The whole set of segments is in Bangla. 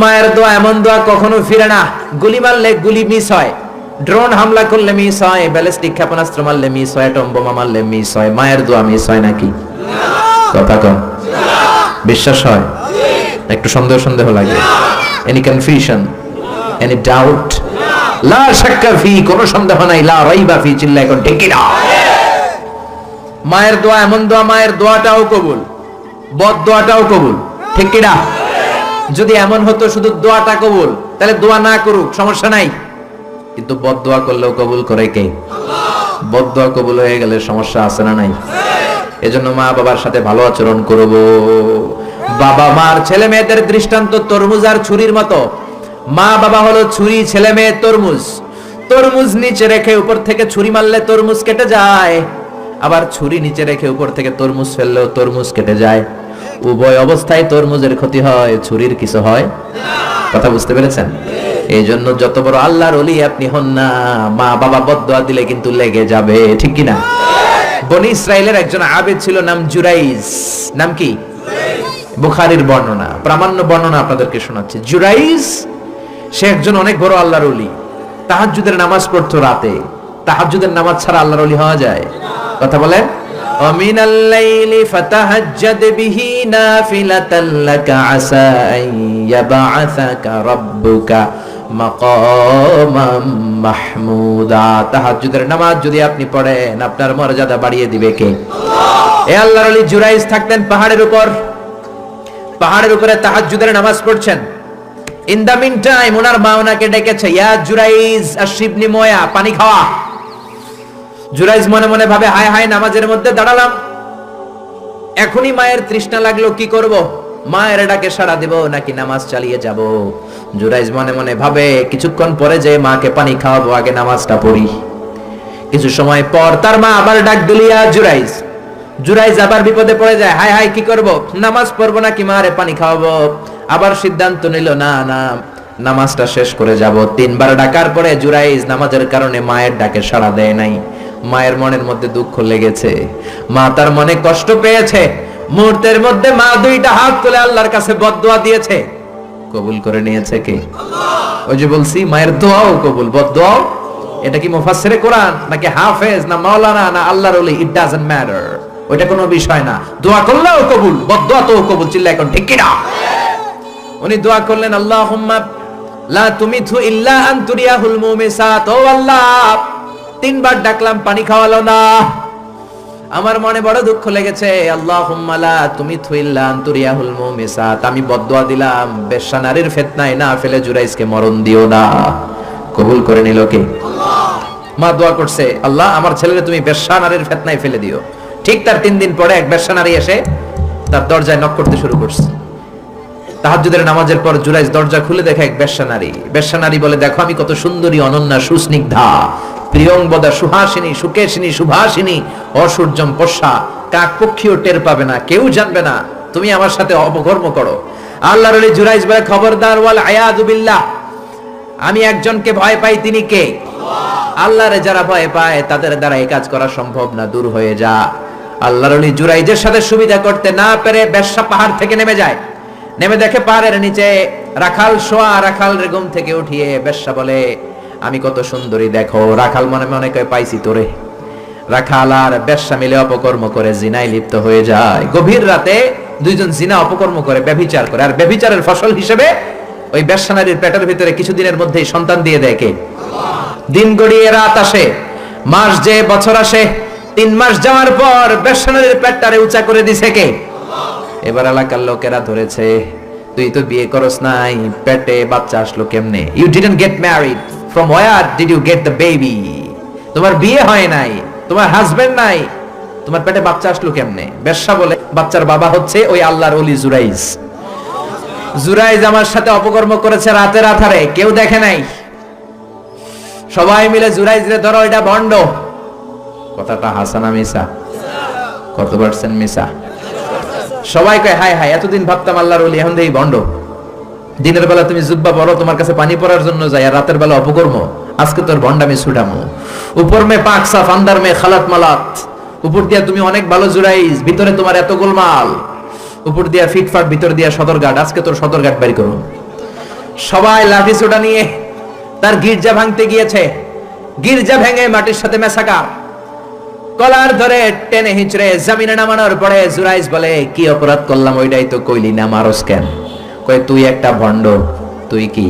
মায়ের দোয়া, এমন দোয়া কখনো ফিরে না। গুলি মারলে গুলি মিস হয়। ড্রোন হামলা করলে মিস হয়। ব্যালিস্টিক ক্ষেপণাস্ত্র মারলে মিস হয়। অ্যাটম বোমা মারলে মিস হয়। মায়ের দোয়া মিস হয় নাকি? কথা কম বিশ্বাস হয়? একটু সন্দেহ সন্দেহ লাগে। এনি কনফিউশন এনি ডাউট লা শাক্কা ফি, কোনো সন্দেহ নাই। লা রাইবা ফি চিল্লা এখন ঢেকে দাও মায়ের দোয়া, এমন দোয়া, মায়ের দোয়াটাও কবুল। বদ দোয়াটাও কবুল। ঠিক কিনা? যদি এমন হতো শুধু দোয়াটা কবুল, তাহলে দোয়া না করুক, সমস্যা নাই। কিন্তু বদ দোয়া করলেও কবুল করে কে? বদ দোয়া কবুল হয়ে গেলে সমস্যা আছে না নাই? এজন্য মা বাবার সাথে ভালো আচরণ করব। বাবা মার ছেলে মেয়েদের দৃষ্টান্ত তরমুজ আর ছুরির মতো। মা বাবা হলো ছুরি, ছেলে মেয়ে, তরমুজ। তরমুজ নিচে রেখে উপর থেকে ছুরি মারলে তরমুজ কেটে যায়। আবার ছুরি নিচে রেখে উপর থেকে তরমুজ ফেললেও তরমুজ কেটে যায়। উভয় অবস্থায় তরমুজের ক্ষতি হয়, ছুরির কিছু হয়? কথা বুঝতে পেরেছেন? এই জন্য যত বড় আল্লাহর অলি আপনি হন না মা বাবা বদয়া দিলে কিন্তু লেগে যাবে, ঠিক কি না বনি ইসরায়েলের একজন আবেদ ছিল, নাম জুরাইজ নাম কি? বুখারির বর্ণনা। প্রামাণ্য বর্ণনা আপনাদেরকে শোনাচ্ছে। জুরাইজ সে একজন অনেক বড় আল্লাহর অলি তাহাজ্জুদের নামাজ পড়তো রাতে। তাহাজ্জুদের নামাজ ছাড়া আল্লাহর অলি হওয়া যায়? কথা বলেন ومن الليل فتهجد به نافلة لك عسى أن يبعثك ربك مقاما محمودا তাহাজ্জুদের নামাজ যদি আপনি পড়েন আপনার মর্যাদা বাড়িয়ে দিবে কে এ আল্লাহর আলী জুরাইজ থাকতেন পাহাড়ের উপর পাহাড়ের উপরে তাহাজ্জুদের নামাজ পড়ছেন ইন দা মিন টাইম ওনার মা ওনাকে ডেকেছে ইয়া জুরাইজ আশিবনি ময়া পানি খাওয়া জুরাইজ মনে মনে ভাবে, হায় হায়, নামাজের মধ্যে দাঁড়ালাম। এখনই মায়ের তৃষ্ণা লাগল, কি করব? মায়ের ডাকে সাড়া দেব, নাকি নামাজ চালিয়ে যাব? জুরাইজ মনে মনে ভাবে, কিছুক্ষণ পরে যে মাকে পানি খাওয়াবো, আগে নামাজটা পড়ি। কিছু সময় পর তার মা আবার ডাক দিলিয়া জুরাইজ। জুরাইজ আবার বিপদে পড়ে যায়, হায় হায়, কি করব? নামাজ পড়ব নাকি মারে পানি খাওয়াবো? আবার সিদ্ধান্ত নিল, না না, নামাজটা শেষ করে যাব। তিনবার ডাকার পরে জুরাইজ নামাজের কারণে মায়ের ডাকে সাড়া দেয় নাই। মায়ের মনের মধ্যে দুঃখ লেগেছে। মা তার মনে কষ্ট পেয়েছে। মুহূর্তের মধ্যে মা দুইটা হাত তুলে আল্লাহর কাছে বদদোয়া দিয়েছে। কবুল করে নিয়েছে কে? ওই যে বলছি মায়ের দোয়াও কবুল। বদদোয়াও? এটা কি মুফাসসিরে কোরআন নাকি হাফেজ না মাওলানা না আল্লাহর ওলি? ইট ডাজন্ট ম্যাটার ওইটা কোনো বিষয় না। দোয়া করলেও কবুল বদদোয়া তো কবুল। চিল্লা এখন ঠিক কিনা? উনি দোয়া করলেন আল্লাহুম্মা লা তুমিথু ইল্লা আন তুরিয়াহুল মুমিসাত। ও আল্লাহ তিনবার ডাকলাম, পানি খাওয়ালো না। আমার মনে বড় দুঃখ লেগেছে। আল্লাহ তুমি আমি দিলাম ফেতনায় না ফেলে জুরাইজকে মরণ দিও না। কবুল করে নিল কে? মা দোয়া করছে, আল্লাহ, আমার ছেলেরে তুমি বেশ্যা নারীর ফেতনায় ফেলে দিও। ঠিক তার তিন দিন পরে এক বেশ্যা নারী এসে তার দরজায় নক করতে শুরু করছে। তাহাজ্জুদের নামাজের পর জুরাইজ দরজা খুলে দেখে এক বেশ্যা নারী। নারী বলে, দেখো আমি কত সুন্দরী, অনন্যা, সুস্নিগ্ধা। প্রিয়ংবদা সুহাসিনী, সুকেশিনী, সুভাসিনী অসূর্যম পশা কাক পক্ষীও টের পাবে না, কেউ জানবে না, তুমি আমার সাথে অপকর্ম করো। আল্লাহ রলি জুরাইজ বলে, খবরদার, ওয়াল আয়াদু বিল্লাহ। আমি একজনকে ভয় পাই, তিনি কে? আল্লাহরে যারা ভয় পায়, তাদের দ্বারা এই কাজ করা সম্ভব না, দূর হয়ে যা। আল্লাহর রলি জুরাইজের সাথে সুবিধা করতে না পেরে বেশ্যা পাহাড় থেকে নেমে যায়। নেমে দেখে পাহাড়ের নিচে রাখাল শোয়া রাখাল রেগুম থেকে উঠিয়ে বেশ্যা বলে আমি কত সুন্দরী, দেখো। রাখাল মনে মনে কয়, পাইছি তোরে। রাখাল আর বেশ্যা মিলে অপকর্ম করে, জিনায় লিপ্ত হয়ে যায়। গভীর রাতে দুইজন জিনা অপকর্ম করে, ব্যভিচার করে। আর ব্যভিচারের ফসল হিসেবে ওই বেশ্যা নারীর পেটের ভিতরে কিছুদিনের মধ্যেই সন্তান দিয়ে দেয় কে? দিন গড়িয়ে রাত আসে, মাস যে বছর আসে, তিন মাস যাওয়ার পর বেশ্যা নারীর পেটটারে উঁচা করে দিছে কে? এবার এলাকার লোকেরা ধরেছে, তুই তো বিয়ে করস নাই, পেটে বাচ্চা আসলো কেমনে? You didn't get married from where did you get the baby তোমার বিয়ে হয় নাই, তোমার হাজবেন্ড নাই। তোমার পেটে বাচ্চা আসলো কেমনে? বেশ্যা বলে বাচ্চার বাবা হচ্ছে ওই আল্লাহর ওলি জুরাইজ। জুরাইজ আমার সাথে অপকর্ম করেছে রাতের আধারে, কেউ দেখে নাই। সবাই মিলে জুরাইজ রে ধরো, এটা ভণ্ড কথাটা হাসানা মিসা। কত পার্সেন্ট মিসা? সবাই কয় হাই হাই এতদিন ভাবতাম আল্লাহর অলি এখন দেখি ভণ্ড দিনের বেলা তুমি জুব্বা পড়ো তোমার কাছে পানি পড়ার জন্য যাই, আর রাতের বেলা অপকর্ম। আজকে তোর ভণ্ডামি ছুটামো উপর মে পাক সাফ, আন্দার মে খালাত মালাত। উপর দিয়া তুমি অনেক ভালো জুরাইজ, ভিতরে তোমার এত গোলমাল। উপর দিয়া ফিটফাট, ভিতর দিয়া সদরঘাট, আজকে তোর সদরঘাট বাড়ি করো। সবাই লাঠি সোটা নিয়ে তার গির্জা ভাঙতে গিয়েছে। গির্জা ভেঙে মাটির সাথে মেশাকা কলার ধরে টেনে হিঁচড়ে, জামিনে নামানোর পরে জুরাইস বলে, কি অপরাধ করলাম, ওইটাই তো কইলি না, মারস কেন? কই তুই একটা ভণ্ড, তুই কি?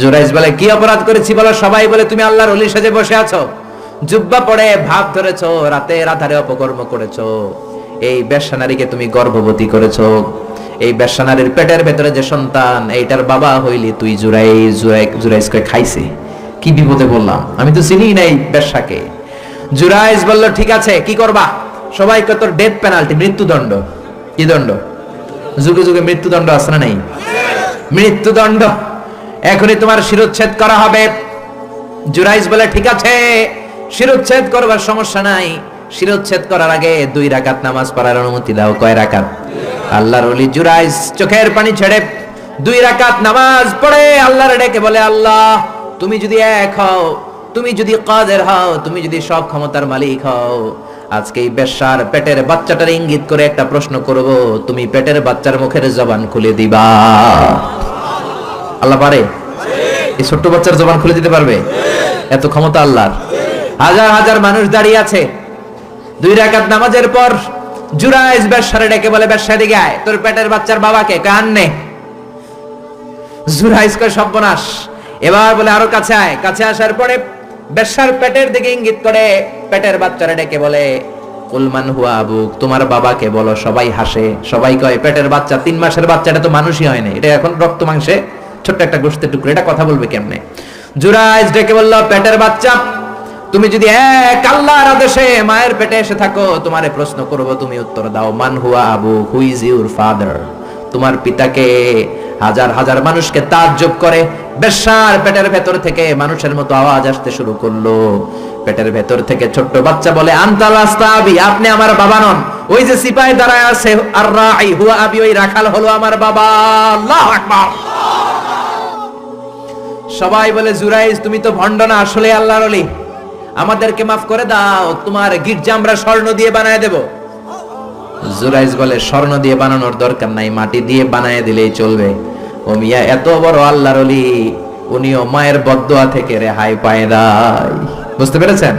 জুরাইস বলে, কি অপরাধ করেছি বলো? সবাই বলে, তুমি আল্লাহর অলি সাজে বসে আছো। জুব্বা পড়ে, ভাব ধরেছো, রাতে রাধারে অপকর্ম করেছ। এই বেশ্যানারীকে তুমি গর্ভবতী করেছ। এই বেশ্যানারীর পেটের ভেতরে যে সন্তান, এইটার বাবা হইলি তুই জুরাই জুরাই জুরাইসকে খাইছে। কি বিপদে বললাম আমি তো চিনি নাই বেশ্যাকে। জুরাইস বলল, ঠিক আছে, কি করবা? সবাইকে তোর ডেথ পেনাল্টি মৃত্যুদণ্ড। কি দণ্ড? যুগে যুগে মৃত্যুদণ্ড আছে না নেই? মৃত্যুদণ্ড। এখনই তোমার শিরোচ্ছেদ করা হবে। জুরাইস বলে, ঠিক আছে, শিরোচ্ছেদ করবার সমস্যা নাই। শিরোচ্ছেদ করার আগে দুই রাকাত নামাজ পড়ার অনুমতি দাও। কয় রাকাত? আল্লাহর ওলি জুরাইস চোখের পানি ছেড়ে দুই রাকাত নামাজ পড়ে, আল্লাহর ডেকে বলে, আল্লাহ, তুমি যদি এক হও, তুমি যদি কাদের হও, তুমি যদি সব ক্ষমতার মালিক হও আজকে এই বেশ্যার পেটের বাচ্চাটার ইঙ্গিত করে একটা প্রশ্ন করব, তুমি পেটের বাচ্চার মুখের জবান খুলে দিবা। আল্লাহ পারে? এই ছোট্ট বাচ্চার জবান খুলে দিতে পারবে? এত ক্ষমতা আল্লাহর। হাজার হাজার মানুষ দাঁড়িয়ে আছে। দুই রাকাত নামাজের পর জুরাইজ ব্যবসারে ডেকে বলে ব্যবসা দিকে আয়। তোর পেটের বাচ্চার বাবাকে কান নে জুরাইজ কয়, সর্বনাশ। এবার বলে, আরও কাছে আয়। কাছে আসার পরে বেশ্যার পেটের দিকে ইঙ্গিত করে পেটের বাচ্চারা ডেকে বলে কুলমান হুয়া আবুক, তোমার বাবাকে বলো, সবাই হাসে, সবাই কয়, পেটের বাচ্চা, তিন মাসের বাচ্চাটা তো মানুষই হয় না এটা এখন রক্ত মাংসে ছোট্ট একটা গোষ্ঠের টুকরো, এটা কথা বলবে কেমনে? জুরাইজ ডেকে বলল, পেটের বাচ্চা, তুমি যদি এক আল্লাহর আদেশে মায়ের পেটে এসে থাকো, তোমারে প্রশ্ন করব, তুমি উত্তর দাও, মান হুয়া Abu who is your father তোমার পিতাকে হাজার হাজার মানুষকে তাজ্জব করে বেশার পেটের ভেতর থেকে মানুষের মতো আওয়াজ আসতে শুরু করল। পেটের ভেতর থেকে ছোট্ট বাচ্চা বলে, আনতাল আস্তাবি, আপনি আমার বাবা নন। ওই যে সিপাহি দাঁড়ায় আছে আর রাই হুয়া আবি, ওই রাখাল হলো আমার বাবা। আল্লাহু আকবার। সবাই বলে, জুরাইজ, তুমি তো ভণ্ড না আসলে আল্লাহর অলি আমাদেরকে মাফ করে দাও, তোমার গির্জা আমরা স্বর্ণ দিয়ে বানায় দেব। জুরাইজ বলে, স্বর্ণ দিয়ে বানানোর দরকার নাই, মাটি দিয়ে বানায় দিলেই চলবে। ও মিয়া, এত বড় আল্লাহর অলি উনিও মায়ের বদুয়া থেকে রেহাই পায় নাই। বুঝতে পেরেছেন?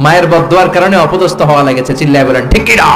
মায়ের বদুয়ার কারণে অপদস্থ হওয়া লেগেছে, চিল্লায় বলেন ঠিকই কি না?